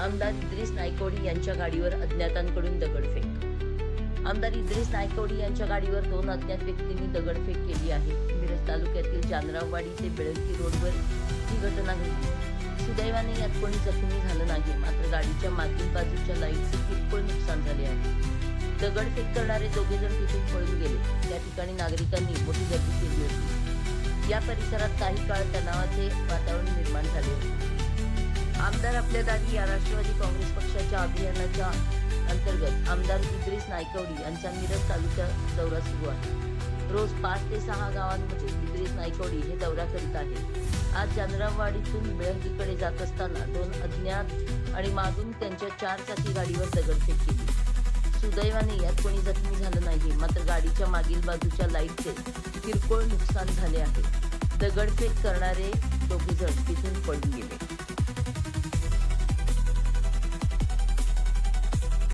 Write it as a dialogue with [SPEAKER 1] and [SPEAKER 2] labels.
[SPEAKER 1] आमदार इद्रिस नायकवडी यांच्या गाडीवर अज्ञातांकडून दगडफेक. आमदार इद्रिस नायकवडी यांच्या गाडीवर दोन अज्ञात व्यक्तींनी दगडफेक केली आहे. मिरज तालुक्यातील जानराववाडी ते बेळकी रोडवर ही घटना घडली. सुदैवाने यात कोणी जखमी झालं नाही मात्र गाडीच्या मागील बाजूच्या लाईटचे किरकोळ नुकसान झाले आहे. दगडफेक करणारे दोघे जण तिथून पळून गेले. त्या ठिकाणी नागरिकांनी मोठी गर्दी केली होती. या परिसरात काही काळ तणावाचे वातावरण निर्माण झाले होते. आमदार आपल्या दारी या राष्ट्रवादी काँग्रेस पक्षाच्या अभियानाच्या अंतर्गत आमदार इद्रिस नायकवडी यांचा मिरज तालुका दौरा सुरू आहे. रोज पाच ते सहा गावांमध्ये इद्रिस नायकवडी हे दौरा करीत आहे आज जानरामवाडीतून बेळंकीकडे जात असताना दोन अज्ञात आणि मागून त्यांच्या चार चाकी गाडीवर दगडफेक केली. सुदैवाने यात कोणी जखमी झालं नाही मात्र गाडीच्या मागील बाजूच्या लाईटचे किरकोळ नुकसान झाले आहे. दगडफेक करणारे दोघे जण तिथून पडून गेले.